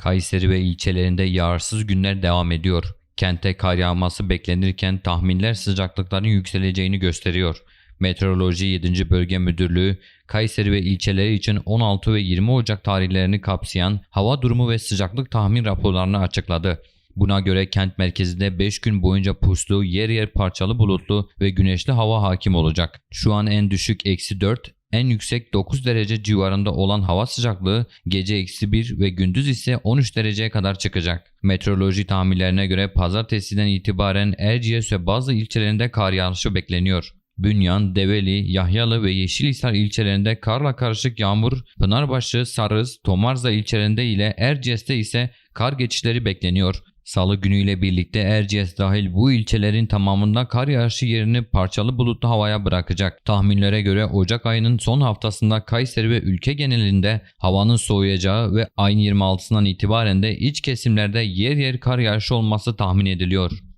Kayseri ve ilçelerinde yağarsız günler devam ediyor. Kente kar yağması beklenirken tahminler sıcaklıkların yükseleceğini gösteriyor. Meteoroloji 7. Bölge Müdürlüğü, Kayseri ve ilçeleri için 16 ve 20 Ocak tarihlerini kapsayan hava durumu ve sıcaklık tahmin raporlarını açıkladı. Buna göre kent merkezinde 5 gün boyunca puslu, yer yer parçalı bulutlu ve güneşli hava hakim olacak. Şu an en düşük eksi 4, en yüksek 9 derece civarında olan hava sıcaklığı gece eksi 1 ve gündüz ise 13 dereceye kadar çıkacak. Meteoroloji tahminlerine göre pazartesiden itibaren Erciyes ve bazı ilçelerinde kar yağışı bekleniyor. Bünyan, Develi, Yahyalı ve Yeşilhisar ilçelerinde karla karışık yağmur, Pınarbaşı, Sarız, Tomarza ilçelerinde ile Erciyes'te ise kar geçişleri bekleniyor. Salı günüyle birlikte Erciyes dahil bu ilçelerin tamamında kar yağışı yerini parçalı bulutlu havaya bırakacak. Tahminlere göre Ocak ayının son haftasında Kayseri ve ülke genelinde havanın soğuyacağı ve ayın 26'sından itibaren de iç kesimlerde yer yer kar yağışı olması tahmin ediliyor.